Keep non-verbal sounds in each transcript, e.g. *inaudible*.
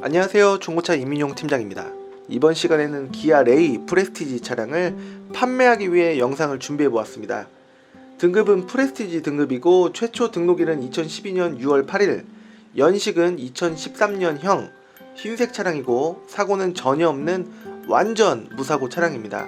안녕하세요. 중고차 이민용 팀장입니다. 이번 시간에는 기아 레이 프레스티지 차량을 판매하기 위해 영상을 준비해 보았습니다. 등급은 프레스티지 등급이고 최초 등록일은 2012년 6월 8일, 연식은 2013년형 흰색 차량이고 사고는 전혀 없는 완전 무사고 차량입니다.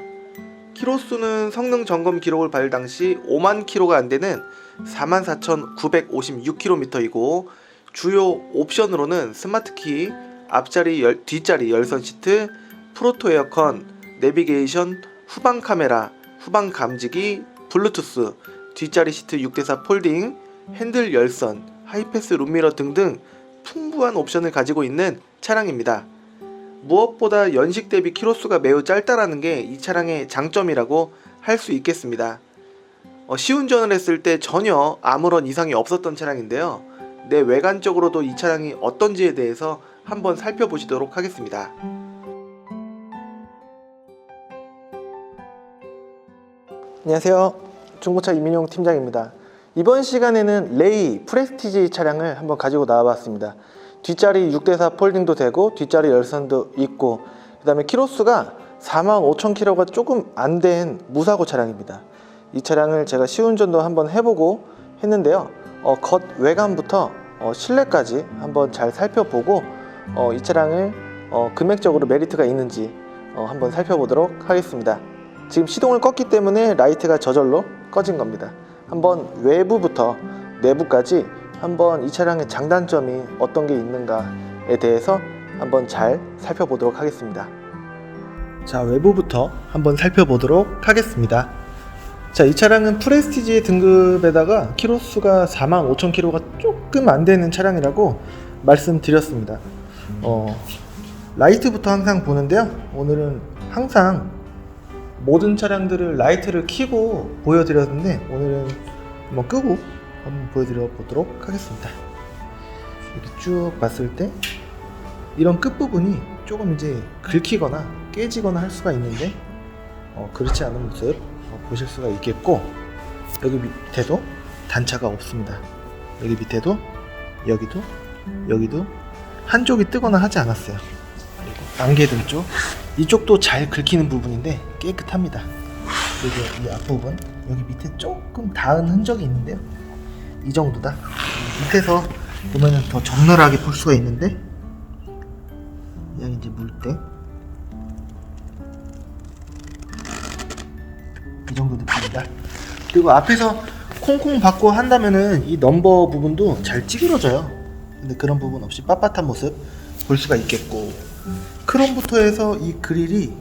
키로수는 성능 점검 기록을 받을 당시 5만 킬로가 안 되는 44,956km이고 주요 옵션으로는 스마트키, 앞자리 열, 뒷자리 열선 시트, 프로토 에어컨, 내비게이션, 후방 카메라, 후방 감지기, 블루투스, 뒷자리 시트 6대4 폴딩, 핸들 열선, 하이패스 룸미러 등등 풍부한 옵션을 가지고 있는 차량입니다. 무엇보다 연식 대비 키로수가 매우 짧다라는 게 이 차량의 장점이라고 할 수 있겠습니다. 어, 시운전을 했을 때 전혀 아무런 이상이 없었던 차량인데요. 내 외관적으로도 이 차량이 어떤지에 대해서 한번 살펴보시도록 하겠습니다. 안녕하세요. 중고차 이민용 팀장입니다. 이번 시간에는 레이 프레스티지 차량을 한번 가지고 나와봤습니다. 뒷자리 6대4 폴딩도 되고 뒷자리 열선도 있고 그 다음에 키로수가 45,000km가 조금 안 된 무사고 차량입니다. 이 차량을 제가 시운전도 한번 해보고 했는데요. 어, 겉 외관부터 어, 실내까지 한번 잘 살펴보고 어, 이 차량을 어, 금액적으로 메리트가 있는지 어, 한번 살펴보도록 하겠습니다. 지금 시동을 껐기 때문에 라이트가 저절로 꺼진 겁니다. 한번 외부부터 내부까지 한번 이 차량의 장단점이 어떤 게 있는가에 대해서 한번 잘 살펴보도록 하겠습니다. 자, 외부부터 한번 살펴보도록 하겠습니다. 자, 이 차량은 프레스티지 등급에다가 키로수가 45,000km가 조금 안 되는 차량이라고 말씀드렸습니다. 어, 라이트부터 항상 보는데요. 오늘은 항상 모든 차량들을 라이트를 켜고 보여드렸는데 오늘은 한번 끄고 한번 보여드려 보도록 하겠습니다. 이렇게 쭉 봤을 때 이런 끝부분이 조금 이제 긁히거나 깨지거나 할 수가 있는데 어, 그렇지 않은 모습 어, 보실 수가 있겠고 여기 밑에도 단차가 없습니다. 여기 밑에도 여기도 여기도 한쪽이 뜨거나 하지 않았어요. 그리고 안개등 쪽 이쪽도 잘 긁히는 부분인데 깨끗합니다. 그리고 이 앞부분 여기 밑에 조금 닿은 흔적이 있는데요. 이 정도다. 밑에서 보면은 더 적나라하게 볼 수가 있는데 여기 이제 물때 이 정도 느낌이다. 그리고 앞에서 콩콩 받고 한다면은 이 넘버 부분도 잘 찌그러져요. 근데 그런 부분 없이 빳빳한 모습 볼 수가 있겠고 크롬부터 해서 이 그릴이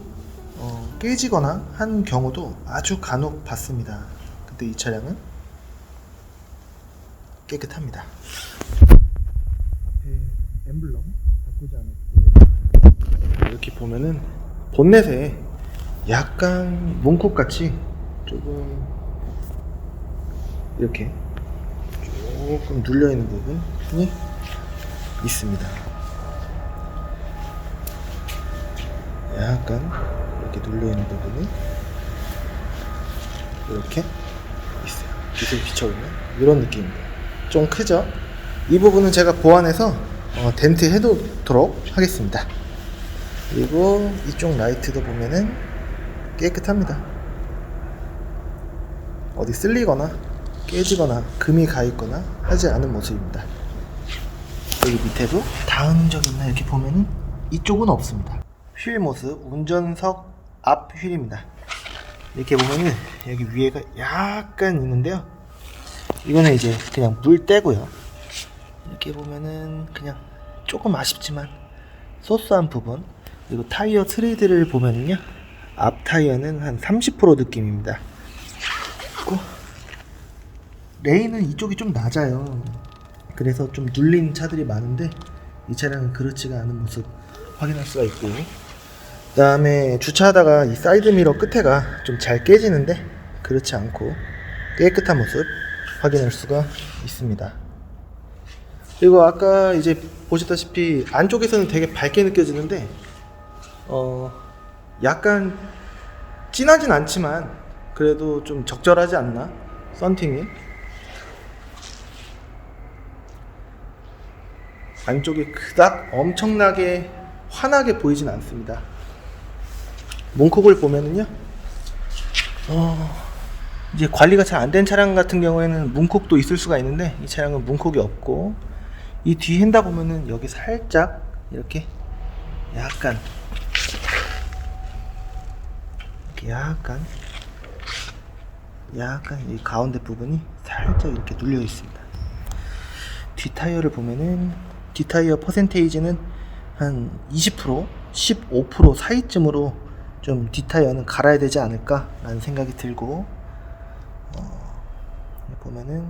어, 깨지거나 한 경우도 아주 간혹 봤습니다. 근데 이 차량은 깨끗합니다. 앞에 엠블럼 바꾸지 않았고 이렇게 보면은 본넷에 약간 뭉콕 같이 조금 이렇게 조금 눌려 있는 부분이 있습니다. 약간 이렇게 눌려 있는 부분이 이렇게 있어요. 빛을 비춰보면 이런 느낌입니다. 좀 크죠? 이 부분은 제가 보완해서 어, 덴트 해두도록 하겠습니다. 그리고 이쪽 라이트도 보면은 깨끗합니다. 어디 쓸리거나 깨지거나 금이 가 있거나 하지 않은 모습입니다. 여기 밑에도 닿은 흔적 있나 이렇게 보면은 이쪽은 없습니다. 휠 모습 운전석 앞 휠입니다. 이렇게 보면은 여기 위에가 약간 있는데요. 이거는 이제 그냥 물 떼고요. 이렇게 보면은 그냥 조금 아쉽지만 소스한 부분 그리고 타이어 트레이드를 보면은요 앞 타이어는 한 30% 느낌입니다. 그리고 레인은 이쪽이 좀 낮아요. 그래서 좀 눌린 차들이 많은데 이 차량은 그렇지가 않은 모습 확인할 수가 있고. 그 다음에 주차하다가 이 사이드 미러 끝에가 좀 잘 깨지는데 그렇지 않고 깨끗한 모습 확인할 수가 있습니다. 그리고 아까 이제 보셨다시피 안쪽에서는 되게 밝게 느껴지는데 어 약간 진하진 않지만 그래도 좀 적절하지 않나? 썬팅이 안쪽이 그닥 엄청나게 환하게 보이진 않습니다. 문콕을 보면은요, 어, 이제 관리가 잘 안 된 차량 같은 경우에는 문콕도 있을 수가 있는데 이 차량은 문콕이 없고 이 뒤 핸다 보면은 여기 살짝 이렇게 약간 이렇게 약간 약간 이 가운데 부분이 살짝 이렇게 눌려 있습니다. 뒤 타이어를 보면은 뒤 타이어 퍼센테이지는 한 20%, 15% 사이쯤으로 좀뒤 타이어는 갈아야 되지 않을까라는 생각이 들고 어, 보면은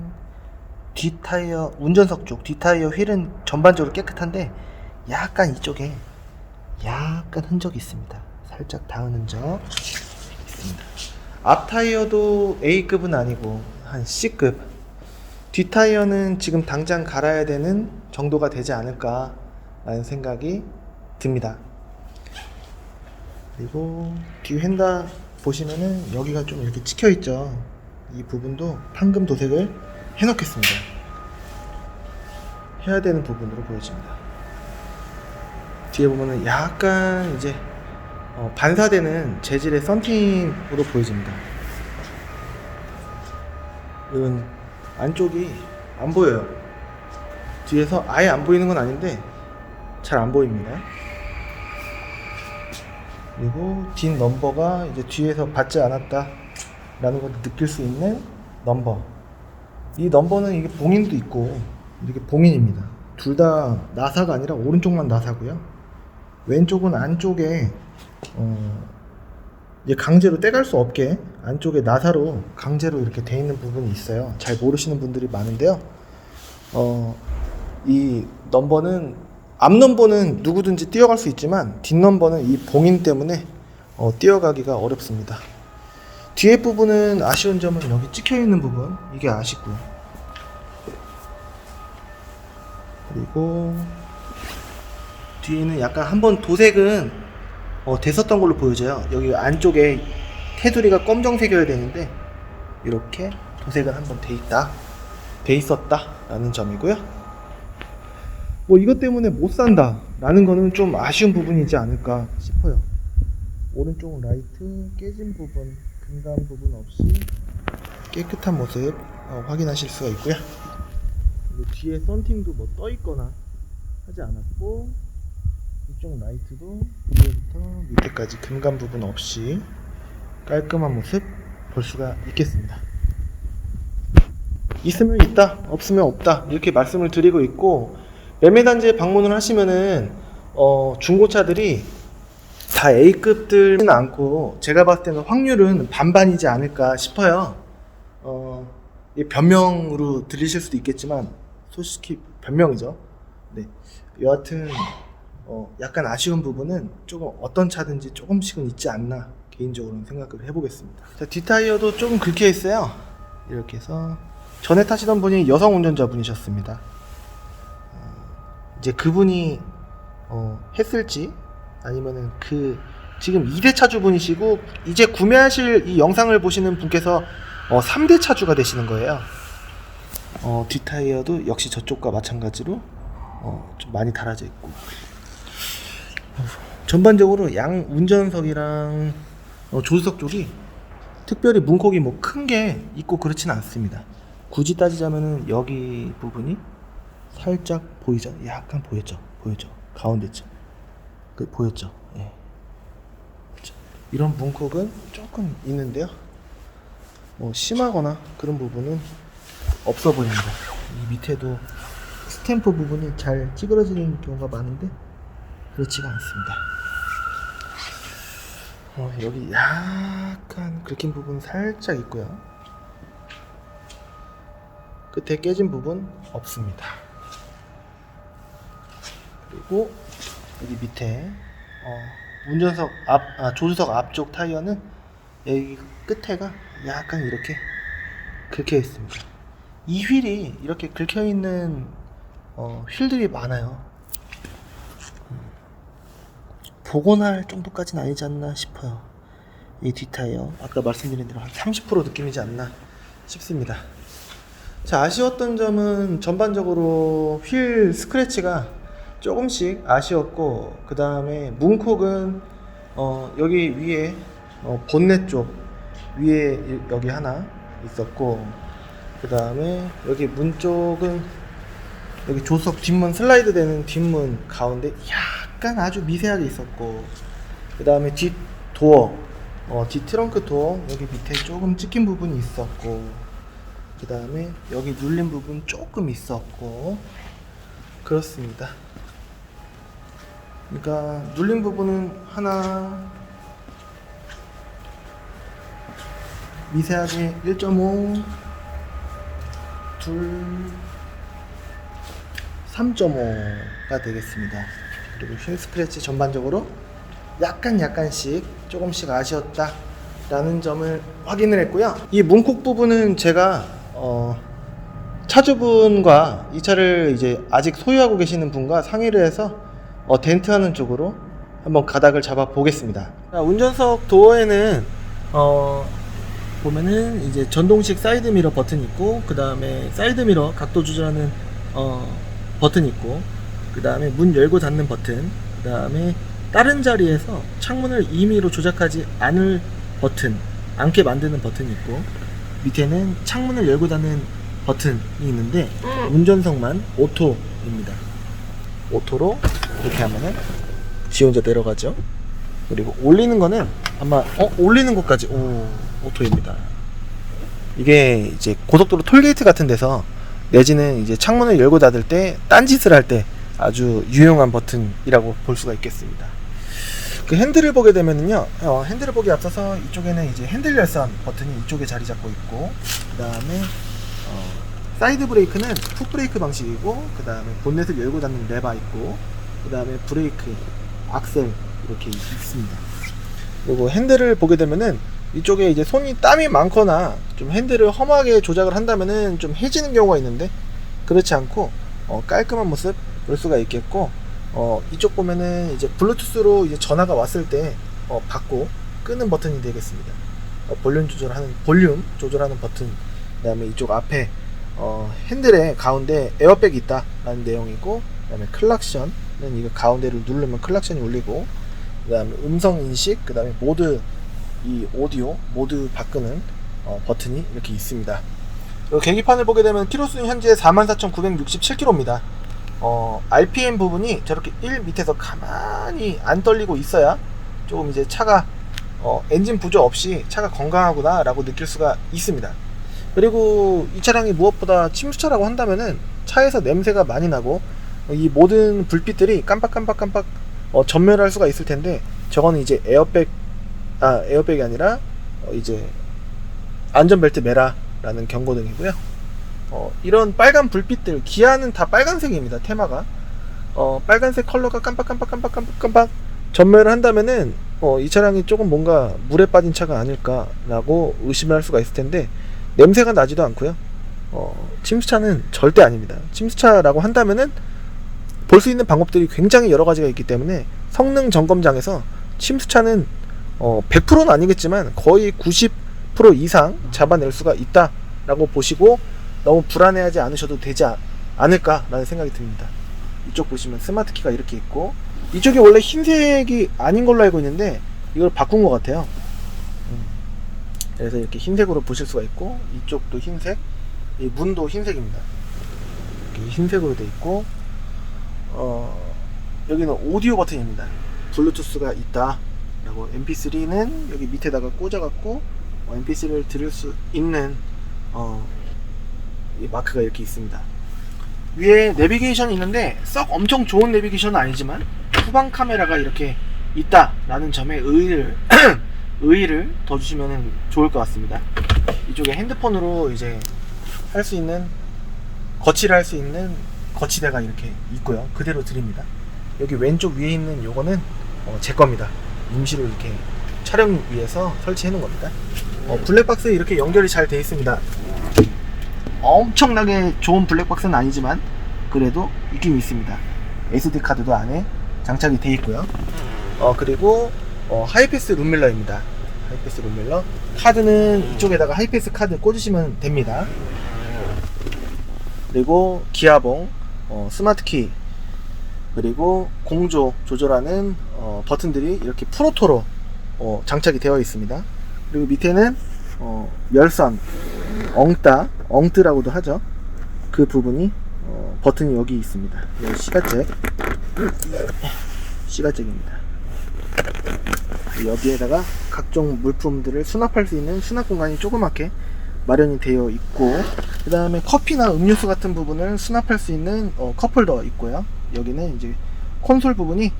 뒤 타이어 운전석 쪽뒤 타이어 휠은 전반적으로 깨끗한데 약간 이쪽에 약간 흔적이 있습니다. 살짝 닿은 흔적 있습니다. 앞 타이어도 A급은 아니고 한 C급. 뒷 타이어는 지금 당장 갈아야 되는 정도가 되지 않을까라는 생각이 듭니다. 그리고 뒤 휀다 보시면은 여기가 좀 이렇게 찍혀 있죠. 이 부분도 판금 도색을 해놓겠습니다. 해야 되는 부분으로 보여집니다. 뒤에 보면은 약간 이제 어, 반사되는 재질의 썬팅으로 보여집니다. 이건 안쪽이 안 보여요. 뒤에서 아예 안 보이는 건 아닌데 잘 안 보입니다. 그리고 뒷 넘버가 이제 뒤에서 받지 않았다라는 걸 느낄 수 있는 넘버. 이 넘버는 이게 봉인도 있고 이게 봉인입니다. 둘 다 나사가 아니라 오른쪽만 나사고요. 왼쪽은 안쪽에 어, 이제 강제로 떼갈 수 없게 안쪽에 나사로 강제로 이렇게 돼 있는 부분이 있어요. 잘 모르시는 분들이 많은데요. 어, 이 넘버는 앞 넘버는 누구든지 뛰어갈 수 있지만 뒷 넘버는 이 봉인 때문에 어, 뛰어가기가 어렵습니다. 뒤에 부분은 아쉬운 점은 여기 찍혀 있는 부분 이게 아쉽고요. 그리고 뒤에는 약간 한번 도색은 어, 됐었던 걸로 보여져요. 여기 안쪽에 테두리가 검정색이어야 되는데 이렇게 도색은 한번 돼 있다, 돼 있었다라는 점이고요. 뭐 이것 때문에 못 산다라는 거는 좀 아쉬운 부분이지 않을까 싶어요. 오른쪽 라이트 깨진 부분, 금감 부분 없이 깨끗한 모습 어, 확인하실 수가 있고요. 뒤에 썬팅도 뭐 떠 있거나 하지 않았고 이쪽 라이트도 위에부터 밑에까지 금감 부분 없이 깔끔한 모습 볼 수가 있겠습니다. 있으면 있다, 없으면 없다 이렇게 말씀을 드리고 있고 매매 단지에 방문을 하시면은 어, 중고차들이 다 A급들은 않고 제가 봤을 때는 확률은 반반이지 않을까 싶어요. 어, 이 변명으로 들리실 수도 있겠지만 솔직히 변명이죠. 네. 여하튼 어, 약간 아쉬운 부분은 조금 어떤 차든지 조금씩은 있지 않나 개인적으로는 생각을 해보겠습니다. 자, 뒷타이어도 조금 긁혀 있어요. 이렇게 해서 전에 타시던 분이 여성 운전자분이셨습니다. 어, 이제 그분이 어, 했을지 아니면은 그 지금 2대 차주분이시고 이제 구매하실 이 영상을 보시는 분께서 어, 3대 차주가 되시는 거예요. 어, 뒷타이어도 역시 저쪽과 마찬가지로 어, 좀 많이 달아져 있고 전반적으로 양 운전석이랑 어, 조수석 쪽이 특별히 문콕이 뭐 큰 게 있고 그렇지는 않습니다. 굳이 따지자면은 여기 부분이 살짝 보이죠? 약간 보였죠? 보였죠? 가운데쯤. 그 보였죠? 예. 그렇죠. 이런 문콕은 조금 있는데요. 뭐 심하거나 그런 부분은 없어 보입니다. 이 밑에도 스탬프 부분이 잘 찌그러지는 경우가 많은데 그렇지가 않습니다. 어, 여기 약간 긁힌 부분 살짝 있고요. 끝에 깨진 부분 없습니다. 그리고 여기 밑에 어, 운전석 앞, 아, 조수석 앞쪽 타이어는 여기 끝에가 약간 이렇게 긁혀 있습니다. 이 휠이 이렇게 긁혀 있는 어, 휠들이 많아요. 복원할 정도까지는 아니지 않나 싶어요. 이 뒷타이어 아까 말씀드린 대로 한 30% 느낌이지 않나 싶습니다. 자 아쉬웠던 점은 전반적으로 휠 스크래치가 조금씩 아쉬웠고 그 다음에 문콕은 어, 여기 위에 어, 본넷 쪽 위에 이- 여기 하나 있었고 그 다음에 여기 문 쪽은 여기 조석 뒷문 슬라이드 되는 뒷문 가운데 약간 아주 미세하게 있었고 그 다음에 뒷 도어 어, 뒷 트렁크 도어 여기 밑에 조금 찍힌 부분이 있었고 그 다음에 여기 눌린 부분 조금 있었고 그렇습니다 그러니까 눌린 부분은 하나 미세하게 1.5 둘 3.5가 되겠습니다. 그리고 휠 스크래치 전반적으로 약간 약간씩 조금씩 아쉬웠다 라는 점을 확인을 했고요. 이 문콕 부분은 제가 어, 차주분과 이 차를 이제 아직 소유하고 계시는 분과 상의를 해서 어, 덴트하는 쪽으로 한번 가닥을 잡아 보겠습니다. 운전석 도어에는 어, 보면은 이제 전동식 사이드 미러 버튼 있고 그 다음에 사이드 미러 각도 조절하는 어, 버튼 있고 그 다음에 문 열고 닫는 버튼 그 다음에 다른 자리에서 창문을 임의로 조작하지 않을 버튼 않게 만드는 버튼이 있고 밑에는 창문을 열고 닫는 버튼이 있는데 운전석만 오토입니다. 오토로 이렇게 하면은 지 혼자 내려가죠. 그리고 올리는 거는 아마 어? 올리는 것까지. 오 오토입니다. 이게 이제 고속도로 톨게이트 같은 데서 내지는 이제 창문을 열고 닫을 때 딴짓을 할때 아주 유용한 버튼이라고 볼 수가 있겠습니다. 그 핸들을 보게 되면은요, 어, 핸들을 보기 앞서서 이쪽에는 이제 핸들 열선 버튼이 이쪽에 자리 잡고 있고, 그 다음에 어, 사이드 브레이크는 풋 브레이크 방식이고, 그 다음에 본넷을 열고 닫는 레바 있고, 그 다음에 브레이크, 악셀 이렇게 있습니다. 그리고 핸들을 보게 되면은 이쪽에 이제 손이 땀이 많거나 좀 핸들을 험하게 조작을 한다면은 좀 해지는 경우가 있는데 그렇지 않고 어, 깔끔한 모습 볼 수가 있겠고 어, 이쪽 보면은 이제 블루투스로 이제 전화가 왔을 때 어, 받고 끄는 버튼이 되겠습니다. 어, 볼륨 조절하는 볼륨 조절하는 버튼 그다음에 이쪽 앞에 어, 핸들의 가운데 에어백이 있다라는 내용이고 그다음에 클락션은 이거 가운데를 누르면 클락션이 울리고 그다음에 음성 인식 그다음에 모드 이 오디오 모드 바꾸는 어, 버튼이 이렇게 있습니다. 계기판을 보게 되면 키로수는 현재 44,967km입니다. 어, RPM 부분이 저렇게 1 밑에서 가만히 안 떨리고 있어야 조금 이제 차가 어, 엔진 부조 없이 차가 건강하구나 라고 느낄 수가 있습니다. 그리고 이 차량이 무엇보다 침수차라고 한다면은 차에서 냄새가 많이 나고 이 모든 불빛들이 깜빡깜빡깜빡 어, 전멸할 수가 있을 텐데 저거는 이제 에어백 아 에어백이 아니라 어, 이제 안전벨트 매라라는 경고등이고요. 어, 이런 빨간 불빛들 기아는 다 빨간색입니다. 테마가 어, 빨간색 컬러가 깜빡깜빡 깜빡깜빡 깜빡 전멸을 한다면은 어, 이 차량이 조금 뭔가 물에 빠진 차가 아닐까라고 의심을 할 수가 있을 텐데 냄새가 나지도 않고요. 어, 침수차는 절대 아닙니다. 침수차라고 한다면은 볼 수 있는 방법들이 굉장히 여러 가지가 있기 때문에 성능 점검장에서 침수차는 어, 100%는 아니겠지만 거의 90% 이상 잡아낼 수가 있다라고 보시고 너무 불안해하지 않으셔도 되지 않- 않을까라는 생각이 듭니다. 이쪽 보시면 스마트 키가 이렇게 있고 이쪽이 원래 흰색이 아닌 걸로 알고 있는데 이걸 바꾼 것 같아요. 음. 그래서 이렇게 흰색으로 보실 수가 있고 이쪽도 흰색, 이 문도 흰색입니다. 이렇게 흰색으로 돼 있고 어, 여기는 오디오 버튼입니다. 블루투스가 있다 라고 MP3는 여기 밑에다가 꽂아갖고 어, MP3를 들을 수 있는 어, 이 마크가 이렇게 있습니다. 위에 내비게이션이 있는데 썩 엄청 좋은 내비게이션은 아니지만 후방 카메라가 이렇게 있다라는 점에 의의를 *clears throat* 의의를 더 주시면 좋을 것 같습니다. 이쪽에 핸드폰으로 이제 할 수 있는 거치를 할 수 있는 거치대가 이렇게 있고요. 그대로 드립니다. 여기 왼쪽 위에 있는 요거는 어, 제 겁니다. 임시로 이렇게 촬영 위해서 설치해 놓은 겁니다. 어, 블랙박스에 이렇게 연결이 잘 되어 있습니다. 엄청나게 좋은 블랙박스는 아니지만 그래도 있긴 있습니다. SD 카드도 안에 장착이 되어 있고요. 어 그리고 어, 하이패스 룸밀러입니다. 하이패스 룸밀러 카드는 이쪽에다가 하이패스 카드 꽂으시면 됩니다. 그리고 기아봉 어, 스마트 키 그리고 공조 조절하는 어, 버튼들이 이렇게 프로토로 어, 장착이 되어 있습니다. 그리고 밑에는 어, 열선, 엉따, 엉뜨라고도 하죠. 그 부분이 어, 버튼이 여기 있습니다. 여기 시가잭, 시가잭입니다. 여기에다가 각종 물품들을 수납할 수 있는 수납 공간이 조그맣게 마련이 되어 있고 그 다음에 커피나 음료수 같은 부분을 수납할 수 있는 어, 컵홀더 있고요 여기는 이제 콘솔 부분이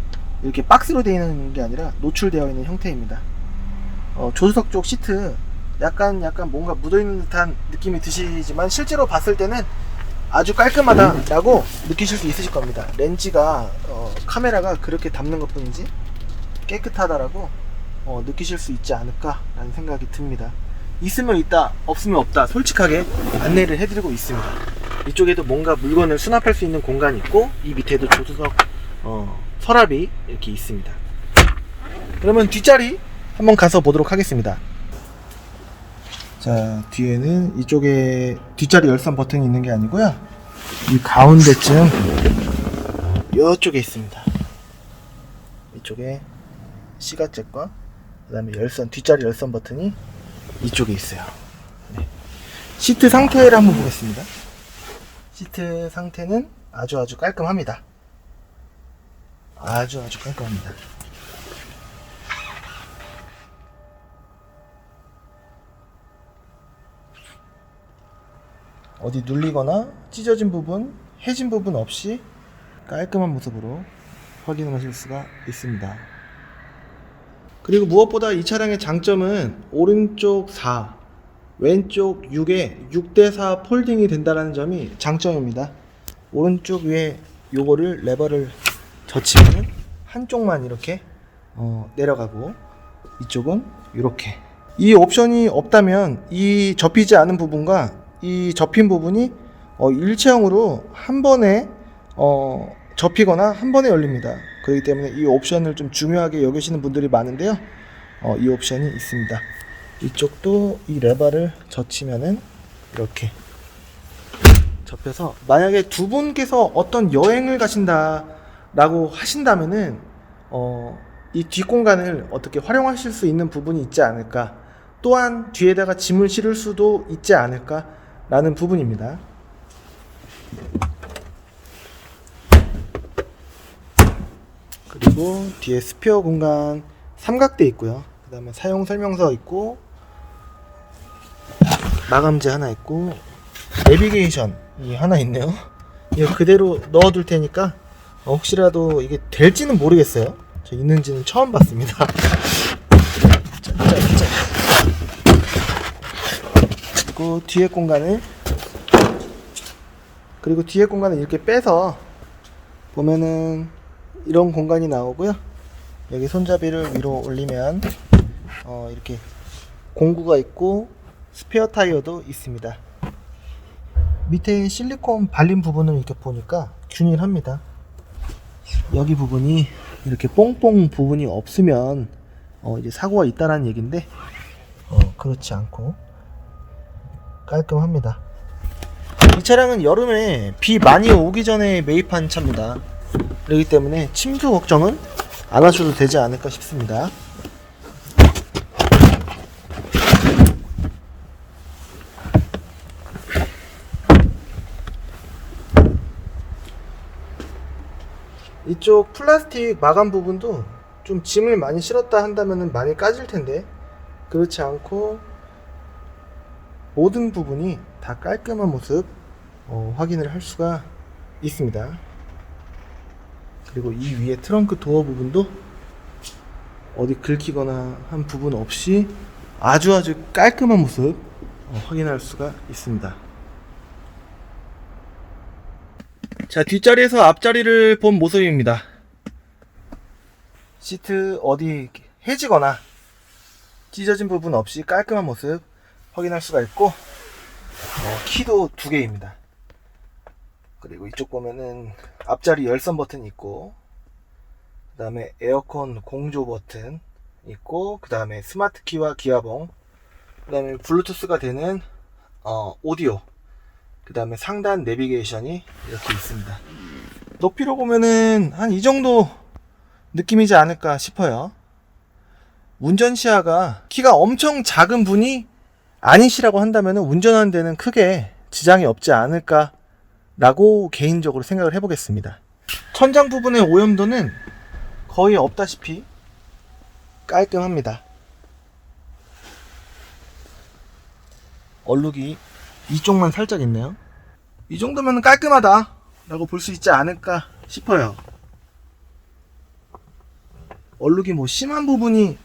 이렇게 박스로 되어 있는 게 아니라 노출되어 있는 형태입니다 어, 조수석 쪽 시트 약간 약간 뭔가 묻어있는 듯한 느낌이 드시지만 실제로 봤을 때는 아주 깔끔하다라고 느끼실 수 있으실 겁니다 렌즈가 어, 카메라가 그렇게 담는 것 뿐이지 깨끗하다라고 어, 느끼실 수 있지 않을까라는 생각이 듭니다. 있으면 있다, 없으면 없다. 솔직하게 안내를 해드리고 있습니다. 이쪽에도 뭔가 물건을 수납할 수 있는 공간이 있고 이 밑에도 조수석 어, 서랍이 이렇게 있습니다. 그러면 뒷자리 한번 가서 보도록 하겠습니다. 자 뒤에는 이쪽에 뒷자리 열선 버튼이 있는 게 아니고요. 이 가운데쯤 이쪽에 있습니다. 이쪽에 시가잭과 그 다음에 열선 뒷자리 열선 버튼이 이쪽에 있어요. 네. 시트 상태를 한번 보겠습니다. 시트 상태는 아주 아주 깔끔합니다. 아주 아주 깔끔합니다. 어디 눌리거나 찢어진 부분, 해진 부분 없이 깔끔한 모습으로 확인하실 수가 있습니다. 그리고 무엇보다 이 차량의 장점은 오른쪽 4, 왼쪽 6에 6대4 폴딩이 된다는 점이 장점입니다. 오른쪽 위에 요거를 레버를 젖히면 한쪽만 이렇게 어, 내려가고 이쪽은 이렇게 이 옵션이 없다면 이 접히지 않은 부분과 이 접힌 부분이 어, 일체형으로 한 번에 어, 접히거나 한 번에 열립니다. 그렇기 때문에 이 옵션을 좀 중요하게 여기시는 분들이 많은데요. 어, 이 옵션이 있습니다. 이쪽도 이 레버를 젖히면은 이렇게 접혀서 만약에 두 분께서 어떤 여행을 가신다라고 하신다면은 어, 이 뒷공간을 어떻게 활용하실 수 있는 부분이 있지 않을까. 또한 뒤에다가 짐을 실을 수도 있지 않을까 라는 부분입니다. 그리고 뒤에 스피어 공간 삼각대 있고요. 그 다음에 사용 설명서 있고 마감재 하나 있고 내비게이션이 하나 있네요. 이거 그대로 넣어둘 테니까 어, 혹시라도 이게 될지는 모르겠어요. 저 있는지는 처음 봤습니다. *laughs* 자, 자, 자. 그리고 뒤에 공간을 그리고 뒤에 공간을 이렇게 빼서 보면은 이런 공간이 나오고요. 여기 손잡이를 위로 올리면 어, 이렇게 공구가 있고 스페어 타이어도 있습니다. 밑에 실리콘 발린 부분을 이렇게 보니까 균일합니다. 여기 부분이 이렇게 뽕뽕 부분이 없으면 어, 이제 사고가 있다라는 얘기인데 어, 그렇지 않고 깔끔합니다. 이 차량은 여름에 비 많이 오기 전에 매입한 차입니다. 그렇기 때문에 침수 걱정은 안 하셔도 되지 않을까 싶습니다. 이쪽 플라스틱 마감 부분도 좀 짐을 많이 실었다 한다면 많이 까질 텐데 그렇지 않고 모든 부분이 다 깔끔한 모습 어, 확인을 할 수가 있습니다. 그리고 이 위에 트렁크 도어 부분도 어디 긁히거나 한 부분 없이 아주 아주 깔끔한 모습 어, 확인할 수가 있습니다. 자 뒷자리에서 앞자리를 본 모습입니다. 시트 어디 해지거나 찢어진 부분 없이 깔끔한 모습 확인할 수가 있고 어, 키도 두 개입니다. 그리고 이쪽 보면은 앞자리 열선 버튼 있고 그 다음에 에어컨 공조 버튼 있고 그 다음에 스마트 키와 기아봉 그 다음에 블루투스가 되는 어, 오디오 그 다음에 상단 내비게이션이 이렇게 있습니다 높이로 보면은 한 이 정도 느낌이지 않을까 싶어요. 운전 시야가 키가 엄청 작은 분이 아니시라고 한다면 운전하는 데는 크게 지장이 없지 않을까라고 개인적으로 생각을 해보겠습니다. 천장 부분의 오염도는 거의 없다시피 깔끔합니다. 얼룩이 이쪽만 살짝 있네요. 이 정도면 깔끔하다 라고 볼 수 있지 않을까 싶어요. 얼룩이 뭐 심한 부분이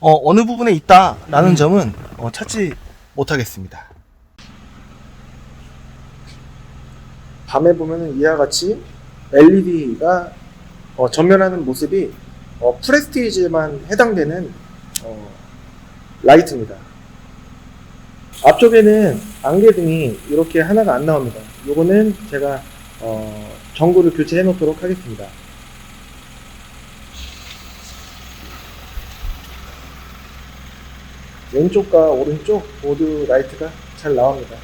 어, 느 부분에 있다라는 점은 어, 찾지 못하겠습니다. 밤에 보면은 이와 같이 LED가 어, 전면하는 모습이 어, 프레스티지에만 해당되는 어, 라이트입니다. 앞쪽에는 안개등이 이렇게 하나가 안 나옵니다. 요거는 제가 어, 전구를 교체해 놓도록 하겠습니다. 왼쪽과 오른쪽 모두 라이트가 잘 나옵니다.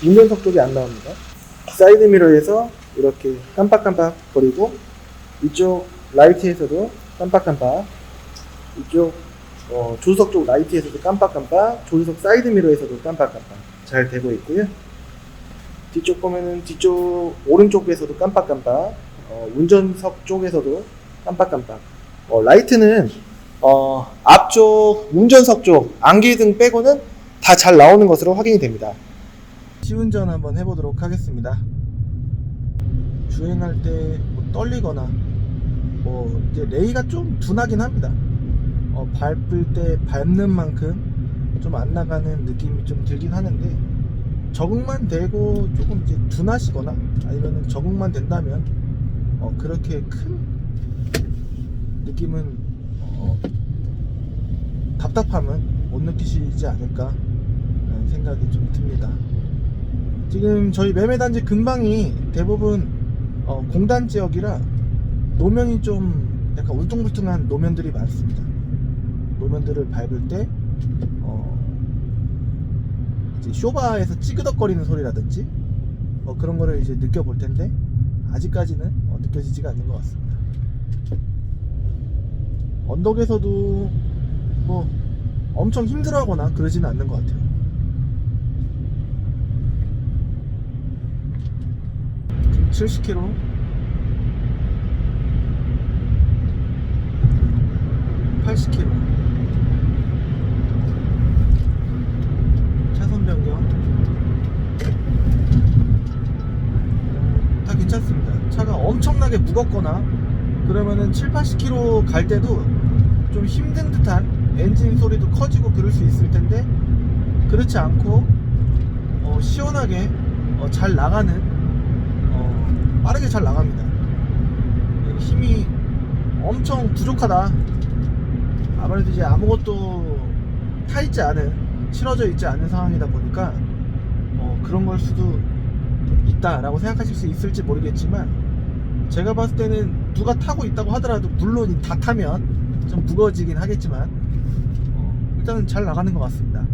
뒷면석 쪽이 안 나옵니다. 사이드 미러에서 이렇게 깜빡깜빡 거리고 이쪽 라이트에서도 깜빡깜빡 이쪽 어, 조수석 쪽 라이트에서도 깜빡깜빡 조수석 사이드 미러에서도 깜빡깜빡 잘 되고 있고요. 뒤쪽 보면은 뒤쪽 오른쪽에서도 깜빡깜빡 어, 운전석 쪽에서도 깜빡깜빡 어, 라이트는 어, 앞쪽 운전석 쪽 안개등 빼고는 다 잘 나오는 것으로 확인이 됩니다. 시운전 한번 해보도록 하겠습니다. 주행할 때 뭐 떨리거나 뭐 이제 레이가 좀 둔하긴 합니다. 어, 밟을 때 밟는 만큼 좀 안 나가는 느낌이 좀 들긴 하는데 적응만 되고 조금 이제 둔하시거나 아니면 적응만 된다면 어, 그렇게 큰 느낌은 어, 답답함은 못 느끼시지 않을까 라는 생각이 좀 듭니다. 지금 저희 매매단지 근방이 대부분 어, 공단 지역이라 노면이 좀 약간 울퉁불퉁한 노면들이 많습니다. 노면들을 밟을 때 어, 이제 쇼바에서 찌그덕거리는 소리라든지 뭐 그런 거를 이제 느껴볼 텐데 아직까지는 어, 느껴지지가 않는 것 같습니다. 언덕에서도 뭐 엄청 힘들어하거나 그러지는 않는 것 같아요. 지금 70km 80km 차선 변경. 다 괜찮습니다. 차가 엄청나게 무겁거나 그러면은 7, 80km 갈 때도 좀 힘든 듯한 엔진 소리도 커지고 그럴 수 있을 텐데 그렇지 않고 어, 시원하게 어, 잘 나가는 어, 빠르게 잘 나갑니다. 힘이 엄청 부족하다. 아무래도 이제 아무것도 타 있지 않은 실어져 있지 않은 상황이다 보니까 어, 그런 걸 수도 있다라고 생각하실 수 있을지 모르겠지만 제가 봤을 때는 누가 타고 있다고 하더라도 물론 다 타면 좀 무거워지긴 하겠지만 어, 일단은 잘 나가는 것 같습니다.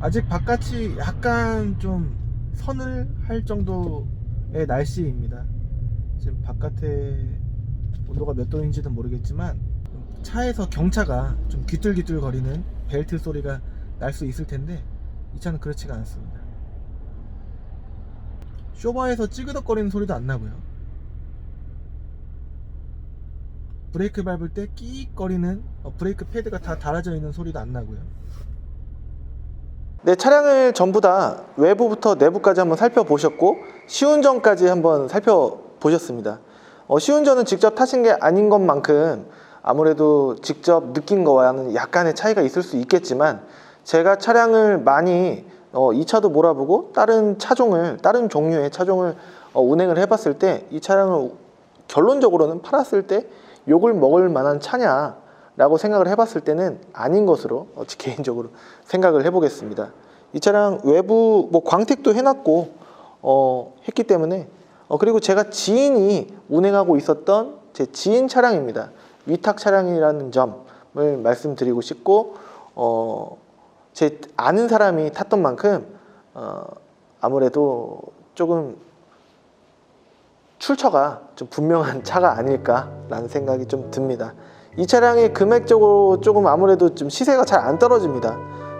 아직 바깥이 약간 좀 선을 할 정도의 날씨입니다. 지금 바깥에 온도가 몇 도인지는 모르겠지만 차에서 경차가 좀 귀뚤귀뚤 거리는 벨트 소리가 날 수 있을 텐데 이 차는 그렇지가 않습니다. 쇼바에서 찌그덕거리는 소리도 안 나고요. 브레이크 밟을 때 끼익거리는 어, 브레이크 패드가 다 달아져 있는 소리도 안 나고요. 네, 차량을 전부 다 외부부터 내부까지 한번 살펴보셨고 시운전까지 한번 살펴보셨습니다. 어, 시운전은 직접 타신 게 아닌 것만큼 아무래도 직접 느낀 거와는 약간의 차이가 있을 수 있겠지만 제가 차량을 많이 어, 이 차도 몰아보고 다른 차종을 다른 종류의 차종을 어, 운행을 해봤을 때 이 차량을 결론적으로는 팔았을 때 욕을 먹을 만한 차냐라고 생각을 해봤을 때는 아닌 것으로 어, *laughs* 개인적으로 생각을 해보겠습니다. 이 차량 외부 뭐 광택도 해놨고 어, 했기 때문에 어, 그리고 제가 지인이 운행하고 있었던 제 지인 차량입니다. 위탁 차량이라는 점을 말씀드리고 싶고 어, 제 아는 사람이 탔던 만큼 어, 아무래도 조금 출처가 좀 분명한 차가 아닐까라는 생각이 좀 듭니다. 이 차량이 금액적으로 조금 아무래도 좀 시세가 잘 안 떨어집니다.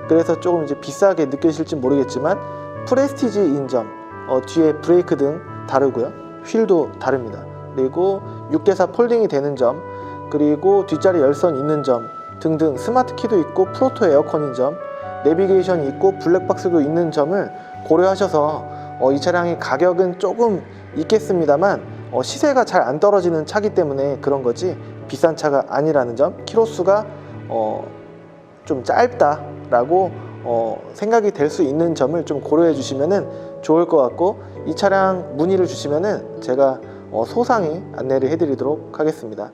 그래서 조금 이제 비싸게 느껴질지 모르겠지만 프레스티지인 점, 어, 뒤에 브레이크 등 다르고요. 휠도 다릅니다. 그리고 6대4 폴딩이 되는 점, 그리고 뒷자리 열선 있는 점 등등 스마트 키도 있고 프로토 에어컨인 점, 내비게이션이 있고 블랙박스도 있는 점을 고려하셔서 어, 이 차량의 가격은 조금 있겠습니다만 어, 시세가 잘 안 떨어지는 차기 때문에 그런 거지 비싼 차가 아니라는 점 키로수가 어, 좀 짧다라고 어, 생각이 될 수 있는 점을 좀 고려해 주시면은 좋을 것 같고 이 차량 문의를 주시면은 제가 어, 소상히 안내를 해드리도록 하겠습니다.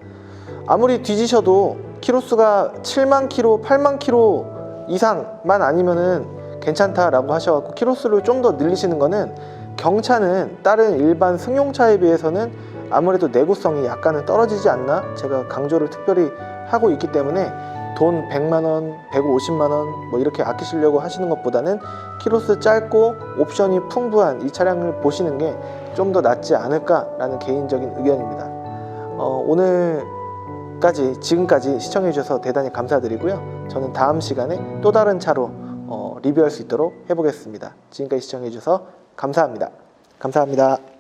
아무리 뒤지셔도 키로수가 7만 키로, 8만 키로 이상만 아니면은 괜찮다라고 하셔갖고 키로수를 좀 더 늘리시는 거는 경차는 다른 일반 승용차에 비해서는 아무래도 내구성이 약간은 떨어지지 않나 제가 강조를 특별히 하고 있기 때문에 돈 100만 원, 150만 원 뭐 이렇게 아끼시려고 하시는 것보다는 키로수 짧고 옵션이 풍부한 이 차량을 보시는 게 좀 더 낫지 않을까라는 개인적인 의견입니다. 어, 오늘 까지 지금까지 시청해 주셔서 대단히 감사드리고요. 저는 다음 시간에 또 다른 차로 어, 리뷰할 수 있도록 해보겠습니다. 지금까지 시청해 주셔서 감사합니다. 감사합니다.